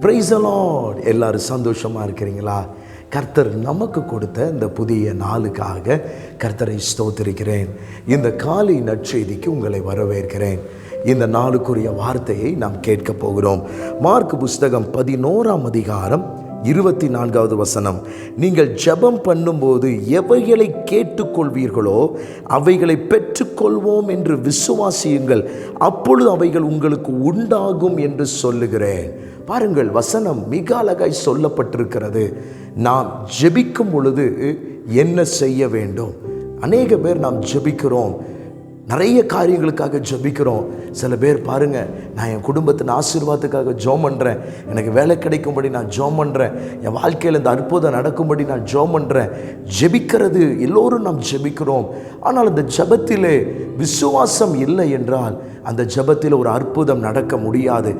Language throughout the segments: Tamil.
பிரைஸ் அலாட் எல்லாரும் சந்தோஷமாக இருக்கிறீங்களா? கர்த்தர் நமக்கு கொடுத்த இந்த புதிய நாளுக்காக கர்த்தரை ஸ்தோத்திருக்கிறேன். இந்த காலை நற்செய்திக்கு உங்களை வரவேற்கிறேன். இந்த நாளுக்குரிய வார்த்தையை நாம் கேட்க போகிறோம். மார்க் புஸ்தகம் பதினோராம் அதிகாரம் இருபத்தி நான்காவது வசனம். நீங்கள் ஜெபம் பண்ணும்போது எவைகளை கேட்டுக்கொள்வீர்களோ அவைகளை பெற்றுக்கொள்வோம் என்று விசுவாசியுங்கள். அப்பொழுது அவைகள் உங்களுக்கு உண்டாகும் என்று சொல்லுகிறேன். பாருங்கள் வசனம் மிக அழகாய் சொல்லப்பட்டிருக்கிறது. நாம் ஜெபிக்கும் பொழுது என்ன செய்ய வேண்டும்? அநேக பேர் நாம் ஜெபிக்கிறோம். நிறைய காரியங்களுக்காக ஜெபிக்கிறோம். சில பேர் பாருங்கள் நான் என் குடும்பத்தின் ஆசீர்வாதத்துக்காக ஜோம் பண்ணுறேன் எனக்கு வேலை கிடைக்கும்படி நான் ஜோம் பண்ணுறேன் என் வாழ்க்கையில் இந்த அற்புதம் நடக்கும்படி நான் ஜோம் பண்ணுறேன் ஜெபிக்கிறது எல்லோரும் நாம் ஜெபிக்கிறோம். ஆனால் அந்த ஜபத்திலே விசுவாசம் இல்லை என்றால் அந்த ஜெபத்தில் ஒரு அற்புதம் நடக்க முடியாது.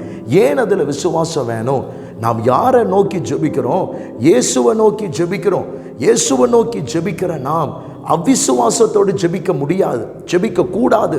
ஏன் அதில் விசுவாசம் வேணும்? நாம் யாரை நோக்கி ஜெபிக்கிறோம்? இயேசுவை நோக்கி ஜெபிக்கிறோம். இயேசுவை நோக்கி ஜெபிக்கிற நாம் அவிசுவாசத்தோடு ஜெபிக்க முடியாது ஜெபிக்க கூடாது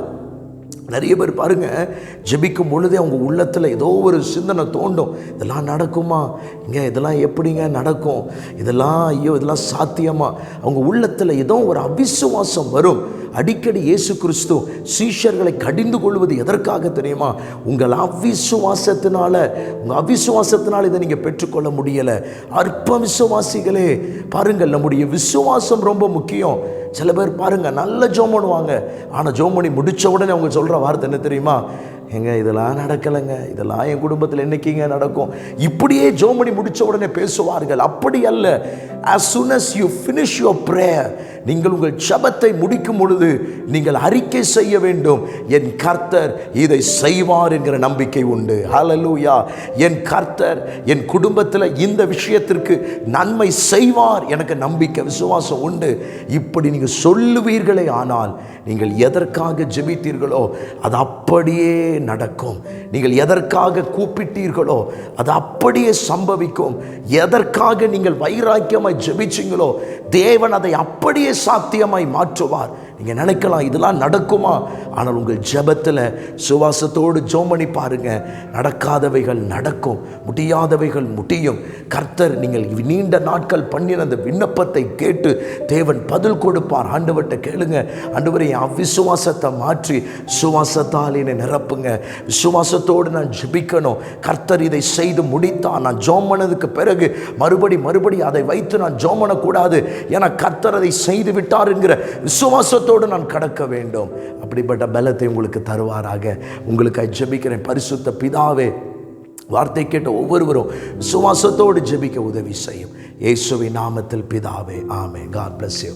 நிறைய பேர் பாருங்கள் ஜெபிக்கும் பொழுதே அவங்க உள்ளத்தில் ஏதோ ஒரு சிந்தனை தோண்டும். இதெல்லாம் நடக்குமா? இங்கே இதெல்லாம் எப்படிங்க நடக்கும்? இதெல்லாம் ஐயோ இதெல்லாம் சாத்தியமா? அவங்க உள்ளத்தில் ஏதோ ஒரு அவிசுவாசம் வரும். அடிக்கடி இயேசு கிறிஸ்து சீஷர்களை கடிந்து கொள்வது எதற்காக தெரியுமா? உங்கள் அவிசுவாசத்தினால உங்கள் அவிசுவாசத்தினால் இதை நீங்கள் பெற்றுக்கொள்ள முடியலை. அற்ப விசுவாசிகளே பாருங்கள் நம்முடைய விசுவாசம் ரொம்ப முக்கியம். சில பேர் பாருங்கள் நல்ல ஜோம் பண்ணுவாங்க. ஆனால் ஜோம் பண்ணி முடித்த உடனே அவங்க சொல்கிற வார்த்தை என்ன தெரியுமா? எங்க இதெல்லாம் நடக்கலைங்க. இதெல்லாம் என் குடும்பத்தில் என்னைக்குங்க நடக்கும்? இப்படியே ஜோம் பண்ணி முடித்த உடனே பேசுவார்கள். அப்படி அல்ல. As soon as you finish your prayer நீங்கள் உங்கள் சபத்தை முடிக்கும் பொழுது நீங்கள் அறிக்கை செய்ய வேண்டும். என் கர்த்தர் இதை செய்வார் என்கிற நம்பிக்கை உண்டு. ஹலலூயா என் கர்த்தர் என் குடும்பத்தில் இந்த விஷயத்திற்கு நன்மை செய்வார் எனக்கு நம்பிக்கை விசுவாசம் உண்டு. இப்படி நீங்கள் சொல்லுவீர்களே ஆனால் நீங்கள் எதற்காக ஜெபித்தீர்களோ அது அப்படியே நடக்கும். நீங்கள் எதற்காக கூப்பிட்டீர்களோ அது அப்படியே சம்பவிக்கும். எதற்காக நீங்கள் வைராக்கியமாக ஜெபிச்சீங்களோ தேவன் அதை அப்படியே சாத்தியமாய் மாற்றுவார். நீங்கள் நினைக்கலாம் இதெல்லாம் நடக்குமா? ஆனால் உங்கள் ஜெபத்தில் சுவாசத்தோடு ஜோமணி பாருங்க. நடக்காதவைகள் நடக்கும் முடியாதவைகள் முடியும். கர்த்தர் நீங்கள் நீண்ட நாட்கள் பண்ணின அந்த விண்ணப்பத்தை கேட்டு தேவன் பதில் கொடுப்பார். ஆண்டவர்கிட்ட கேளுங்க. ஆண்டவரை என் அவிசுவாசத்தை மாற்றி சுவாசத்தால் என்னை நிரப்புங்க. விசுவாசத்தோடு நான் ஜபிக்கணும். கர்த்தர் இதை செய்து முடித்தார். நான் ஜோம் பண்ணதுக்கு பிறகு மறுபடி மறுபடி அதை வைத்து நான் ஜோம் பண்ணக்கூடாது ஏன்னா கர்த்தர் அதை செய்து விட்டார் என்கிற விசுவாசத்தோடு நான் கடக்க வேண்டும். அப்படிப்பட்ட பலத்தை உங்களுக்கு தருவாராக. உங்களுக்கு ஜெபிக்கிறேன். பரிசுத்த பிதாவே வார்த்தை கேட்ட ஒவ்வொருவரும் சுவாசத்தோடு ஜெபிக்க உதவி செய்யும். இயேசுவின் நாமத்தில் பிதாவே ஆமே காட் பிளஸ் யூ